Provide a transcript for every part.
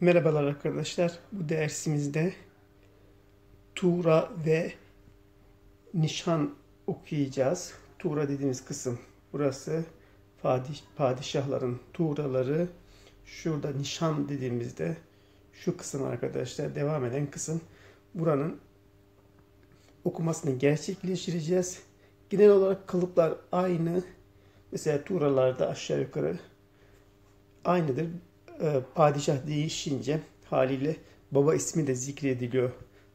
Merhabalar arkadaşlar. Bu dersimizde Tura ve Nişan okuyacağız. Tura dediğimiz kısım burası. Padişah, padişahların Turaları. Şurada Nişan dediğimizde şu kısım arkadaşlar devam eden kısım. Buranın okumasını gerçekleştireceğiz. Genel olarak kalıplar aynı. Mesela Turalarda aşağı yukarı aynıdır. Ee, padişah değişince haliyle baba ismi de zikrediliyor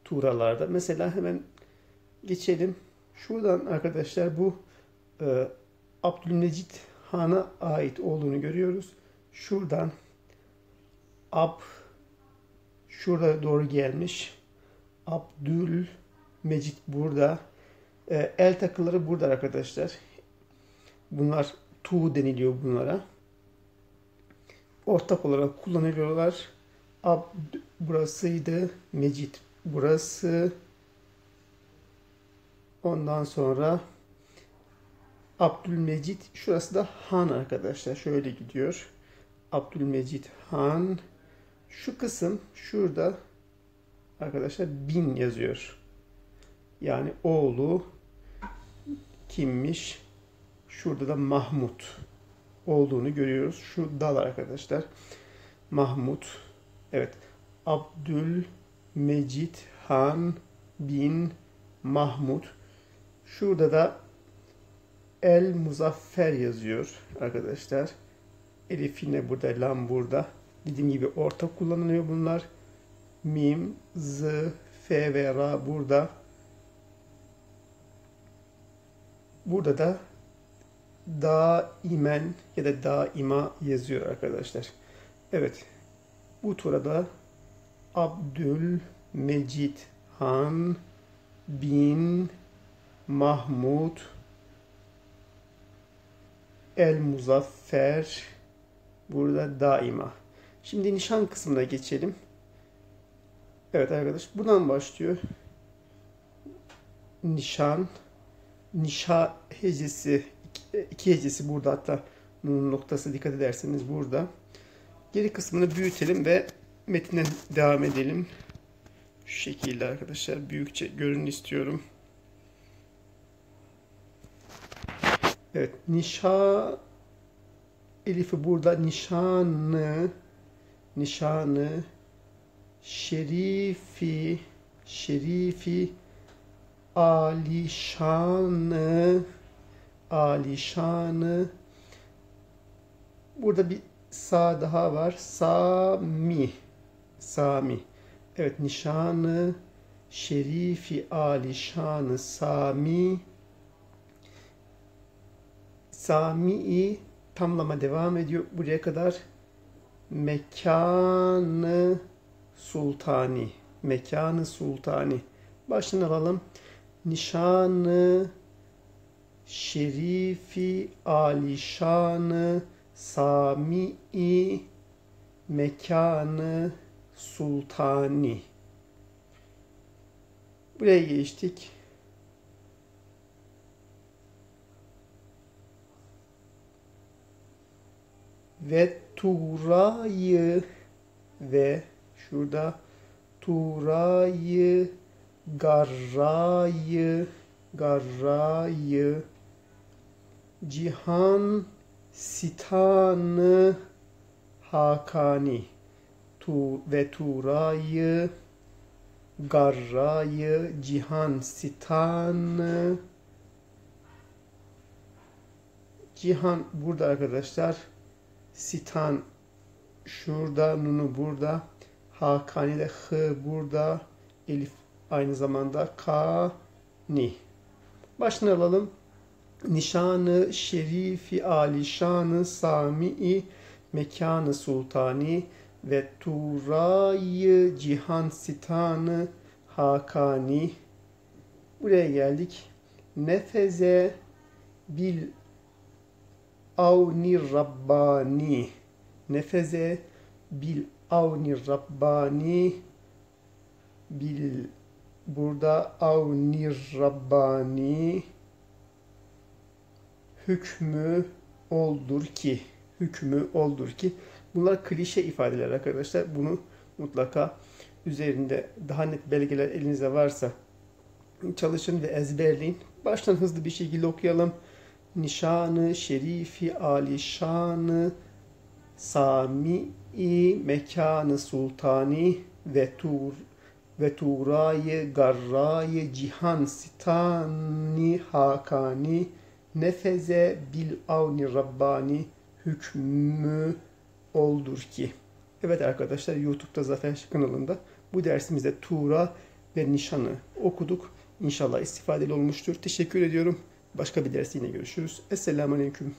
Turalarda. Mesela hemen geçelim. Şuradan arkadaşlar bu e, Abdülmecit Han'a ait olduğunu görüyoruz. Şuradan Ab şurada doğru gelmiş. Abdül Mecit burada. E, el takıları burada arkadaşlar. Bunlar tu deniliyor bunlara ortak olarak kullanılıyorlar. Ab burasıydı. Mecit burası. Ondan sonra Abdülmecit şurası da Han arkadaşlar. Şöyle gidiyor. Abdülmecit Han. Şu kısım şurada arkadaşlar bin yazıyor. Yani oğlu kimmiş? Şurada da Mahmut olduğunu görüyoruz. Şu dal arkadaşlar. Mahmut. Evet. Abdül Mecit Han bin Mahmut. Şurada da El Muzaffer yazıyor arkadaşlar. Elif yine burada, lam burada. Dediğim gibi orta kullanılıyor bunlar. Mim, Z, F ve Ra burada. Burada da daimen ya da daima yazıyor arkadaşlar. Evet. Bu turada Abdül Mecid Han bin Mahmud El Muzaffer burada daima. Şimdi nişan kısmına geçelim. Evet arkadaş buradan başlıyor. Nişan Nişa hecesi iki hecesi burada hatta nun noktası dikkat ederseniz burada. Geri kısmını büyütelim ve metinden devam edelim. Şu şekilde arkadaşlar büyükçe görün istiyorum. Evet nişa elifi burada nişanı nişanı şerifi şerifi alişanı alişanı. Burada bir sa daha var. Sami. Sami. Evet nişanı şerifi alişanı Sami. Sami'yi tamlama devam ediyor. Buraya kadar mekanı sultani. Mekanı sultani. Başını alalım. Nişanı şerifi alişanı sami'i mekanı sultani. Buraya geçtik. Ve Tura'yı ve şurada Tura'yı Garra'yı Garra'yı Cihan Sitanı Hakani tu ve Tura'yı Garra'yı Cihan Sitanı Cihan burada arkadaşlar. Sitan şurada, Nunu burada. Hakani de H burada. Elif aynı zamanda Ka Ni. Başını alalım nişanı şerifi alişanı sami'i mekanı sultani ve turayı cihan sitanı hakani. Buraya geldik. Nefeze bil avni rabbani. Nefeze bil avni rabbani. Bil burada avni rabbani hükmü oldur ki hükmü oldur ki bunlar klişe ifadeler arkadaşlar. Bunu mutlaka. Üzerinde daha net belgeler elinizde varsa çalışın ve ezberleyin. Baştan hızlı bir şekilde okuyalım. Nişanı, şerifi, alişanı, sami, mekanı, sultani ve tur ve turayı, garrayı, cihan, sitani, hakani, nefeze bil avni rabbani hükmü oldur ki. Evet arkadaşlar YouTube'da Zafer kanalında bu dersimizde Tura ve Nişan'ı okuduk. İnşallah istifadeli olmuştur. Teşekkür ediyorum. Başka bir ders yine görüşürüz. Esselamu Aleyküm.